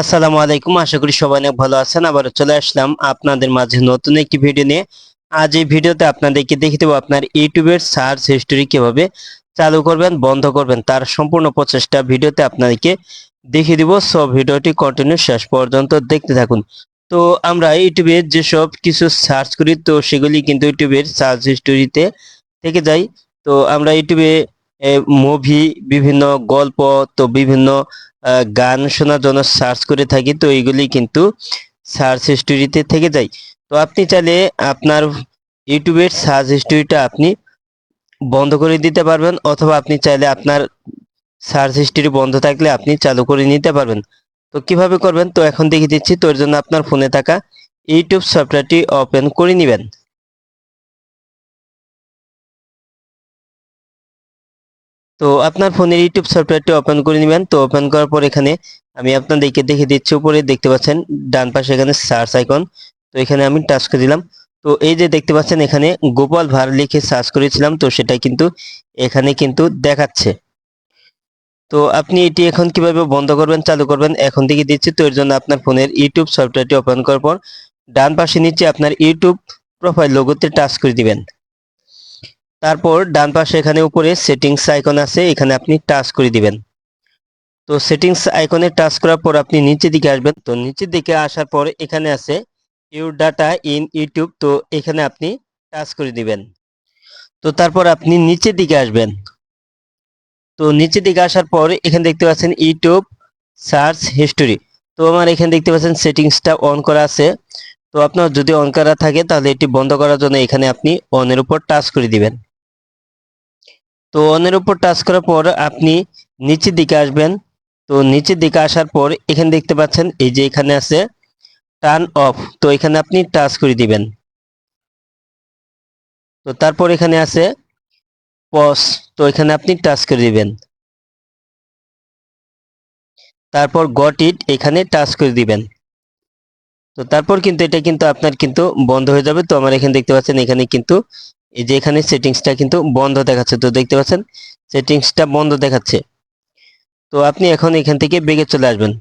আসসালামু আলাইকুম, আশা করি সবাই অনেক ভালো আছেন। আবার চলে আসলাম আপনাদের মাঝে নতুন একটি ভিডিও নিয়ে। আজ এই ভিডিওতে আপনাদেরকে দেখে দেবো আপনার ইউটিউবের সার্চ হিস্টোরি কীভাবে চালু করবেন, বন্ধ করবেন, তার সম্পূর্ণ প্রচেষ্টা ভিডিওতে আপনাদেরকে দেখিয়ে দিব। সব ভিডিওটি কন্টিনিউ শেষ পর্যন্ত দেখতে থাকুন। তো আমরা ইউটিউবে যেসব কিছু সার্চ করি, তো সেগুলি কিন্তু ইউটিউবের সার্চ হিস্টোরিতে থেকে যাই তো আমরা ইউটিউবে মুভি, বিভিন্ন গল্প, তো বিভিন্ন গান শোনার জন্য সার্চ করে থাকি, তো এইগুলি কিন্তু সার্চ হিস্টোরিতে থেকে যায়। তো আপনি চাইলে আপনার ইউটিউবের সার্চ হিস্টোরিটা আপনি বন্ধ করে দিতে পারবেন, অথবা আপনি চাইলে আপনার সার্চ হিস্টোরি বন্ধ থাকলে আপনি চালু করে নিতে পারবেন। তো কীভাবে করবেন? তো এখন দেখিয়ে দিচ্ছি, তো এর জন্য আপনার ফোনে থাকা ইউটিউব সফটওয়্যারটি ওপেন করে নেবেন। তো আপনার ফোনের ইউটিউব সফটওয়্যারটি ওপেন করে নেবেন। তো ওপেন করার পর এখানে আমি আপনাদেরকে দেখে দিচ্ছি, উপরে দেখতে পাচ্ছেন ডান পাশে এখানে সার্চ আইকন। তো এখানে আমি টাচ করে দিলাম। তো এই যে দেখতে পাচ্ছেন এখানে গোপাল ভাঁড় লিখে সার্চ করেছিলাম, তো সেটা কিন্তু এখানে কিন্তু দেখাচ্ছে। তো আপনি এটি এখন কীভাবে বন্ধ করবেন, চালু করবেন, এখন দেখে দিচ্ছি। তো এর জন্য আপনার ফোনের ইউটিউব সফটওয়্যারটি ওপেন করার পর ডান পাশে নিচে আপনার ইউটিউব প্রোফাইল লোগোতে টাচ করে দিবেন। তারপর ডান পাশে এখানে উপরে সেটিংস আইকন আছে, এখানে আপনি টাচ করে দিবেন। তো সেটিংস আইকনে টাচ করার পর আপনি নিচের দিকে আসবেন। তো নিচের দিকে আসার পর এখানে আছে ইউর ডাটা ইন ইউটিউব তো এখানে আপনি টাচ করে দিবেন। তো তারপর আপনি নিচের দিকে আসবেন। তো নিচের দিকে আসার পর এখানে দেখতে পাচ্ছেন ইউটিউব সার্চ হিস্টোরি তো আমার এখানে দেখতে পাচ্ছেন সেটিংসটা অন করা আছে। তো আপনার যদি অন করা থাকে, তাহলে এটি বন্ধ করার জন্য এখানে আপনি অনের উপর টাচ করে দিবেন। তো অনের উপর টাচ করার পর আপনি নিচের দিকে আসবেন। তো নিচের দিকে আসার পর এখানে দেখতে পাচ্ছেন, এই যে এখানে আছে টার্ন অফ তো এখানে আপনি টাচ করে দিবেন। তো তারপর এখানে আছে পজ তো এখানে আপনি টাচ করে দিবেন। তারপর গট ইট এখানে টাচ করে দিবেন। তো তারপর কিন্তু এটা কিন্তু আপনার কিন্তু বন্ধ হয়ে যাবে। তো আমার এখানে দেখতে পাচ্ছেন, এখানে কিন্তু এই যে এখানে সেটিংসটা কিন্তু বন্ধ দেখাচ্ছে, তো দেখতে পাচ্ছেন? সেটিংসটা বন্ধ দেখাচ্ছে। তো আপনি এখন এখান থেকে বেগে চলে আসবেন।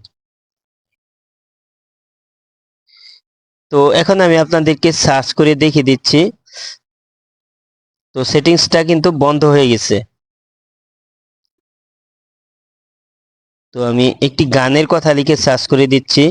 তো এখন আমি আপনাদেরকে সার্চ করে দেখিয়ে দিচ্ছি। তো সেটিংসটা কিন্তু বন্ধ হয়ে গেছে। তো আমি একটি গানের কথা লিখে সার্চ করে দিচ্ছি।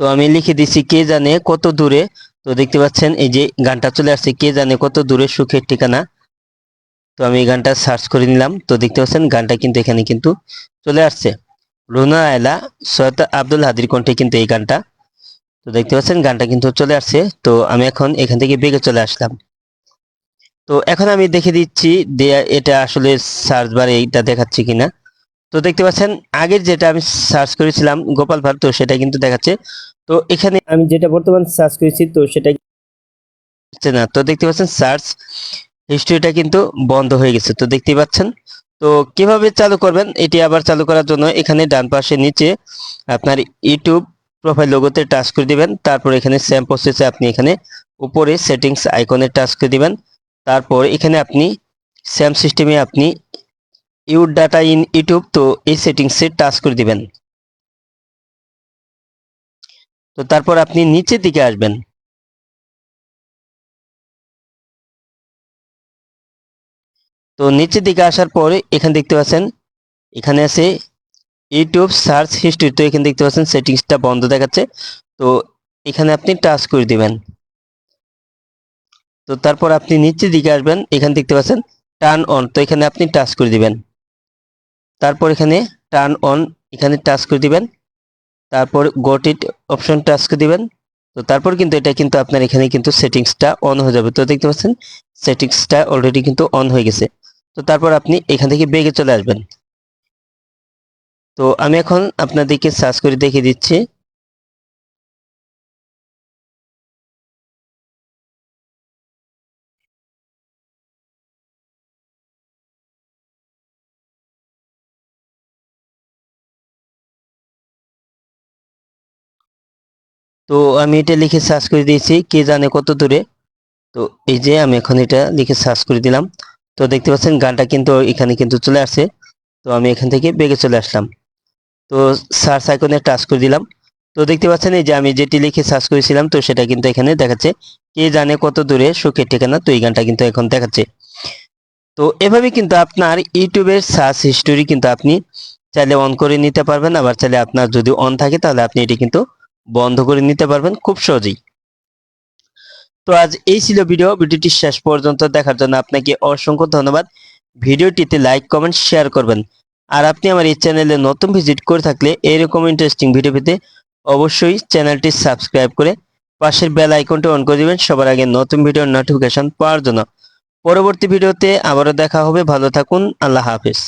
তো আমি লিখে দিচ্ছি কে জানে কত দূরে? তো দেখতে পাচ্ছেন, এই যে গানটা চলে আসছে, কে জানে কত দূরে সুখের ঠিকানা? তো আমি এই গানটা সার্চ করে নিলাম, তো দেখতে পাচ্ছেন, গানটা কিন্তু এখানে কিন্তু চলে আসছে। রুনা আয়লা, সৈয়দ আব্দুল হাদির কণ্ঠে কিন্তু এই গানটা। তো দেখতে পাচ্ছেন, গানটা কিন্তু চলে আসছে, তো আমি এখন এখান থেকে বেগে চলে আসলাম। তো এখন আমি দেখে দিচ্ছি এটা আসলে সার্চ বারে এইটা দেখাচ্ছে কিনা। তো দেখতে পাচ্ছেন, আগের যেটা আমি সার্চ করেছিলাম গোপাল ভাঁড়, তো সেটা কিন্তু দেখাচ্ছে। তো এখানে আমি যেটা বর্তমান সার্চ করেছি, তো সেটা না। তো দেখতে পাচ্ছেন সার্চ হিস্ট্রিটা কিন্তু বন্ধ হয়ে গেছে। তো দেখতে পাচ্ছেন, তো কীভাবে চালু করবেন, এটি আবার চালু করার জন্য এখানে ডান পাশে নিচে আপনার ইউটিউব প্রোফাইল লোগোতে টাচ করে দিবেন। তারপর এখানে সেম প্রসেসে আপনি এখানে উপরে সেটিংস আইকনে টাচ করে দিবেন। তারপর এখানে আপনি সেম সিস্টেমে আপনি ইউর ডাটা ইন ইউটিউব তো এই সেটিংসে টাচ করে দিবেন। তো তারপর আপনি নিচের দিকে আসবেন। তো নিচের দিকে আসার পরে এখানে দেখতে পাচ্ছেন, এখানে আছে ইউটিউব সার্চ হিস্ট্রি তো এখানে দেখতে পাচ্ছেন সেটিংসটা বন্ধ দেখাচ্ছে। তো এখানে আপনি টাচ করে দিবেন। তো তারপর আপনি নিচের দিকে আসবেন, এখানে দেখতে পাচ্ছেন টার্ন অন তো এখানে আপনি টাচ করে দিবেন। তারপর এখানে টার্ন অন এখানে টাচ করে দিবেন। তারপর গোট ইট অপশন টাচ করে দিবেন। তো তারপর কিন্তু এটা কিন্তু আপনার এখানে কিন্তু সেটিংসটা অন হয়ে যাবে। তো দেখতে পাচ্ছেন, সেটিংসটা অলরেডি কিন্তু অন হয়ে গেছে। তো তারপর আপনি এখান থেকে বেগে চলে আসবেন। তো আমি এখন আপনাদেরকে সার্চ করে দেখিয়ে দিচ্ছি। তো আমি এটা লিখে সার্চ করে দিয়েছি, কে জানে কত দূরে। তো এই যে আমি এখন এটা লিখে সার্চ করে দিলাম। তো দেখতে পাচ্ছেন, গানটা কিন্তু এখানে কিন্তু চলে আসছে। তো আমি এখান থেকে বেগে চলে আসলাম। তো সার্চ আইকনে টাচ করে দিলাম। তো দেখতে পাচ্ছেন, এই যে আমি যেটি লিখে সার্চ করেছিলাম, তো সেটা কিন্তু এখানে দেখাচ্ছে। কে জানে কত দূরে সুখের ঠিকানা, তো এই গানটা কিন্তু এখন দেখাচ্ছে। তো এভাবে কিন্তু আপনার ইউটিউবের সার্চ হিস্টোরি কিন্তু আপনি চাইলে অন করে নিতে পারবেন। আবার চাইলে আপনার যদি অন থাকে, তাহলে আপনি এটি কিন্তু বন্ধ করে নিতে পারবেন খুব সহজেই। তো আজ এই ছিল ভিডিও, ভিডিওটি শেষ পর্যন্ত দেখার জন্য আপনাকে অসংখ্য ধন্যবাদ। ভিডিওটিতে লাইক, কমেন্ট, শেয়ার করবেন। আর আপনি আমার এই চ্যানেলে নতুন ভিজিট করে থাকলে এরকম ইন্টারেস্টিং ভিডিও পেতে অবশ্যই চ্যানেলটি সাবস্ক্রাইব করে পাশের বেল আইকনটি অন করে দিবেন সবার আগে নতুন ভিডিওর নোটিফিকেশন পাওয়ার জন্য। পরবর্তী ভিডিওতে আবারও দেখা হবে। ভালো থাকুন। আল্লাহ হাফেজ।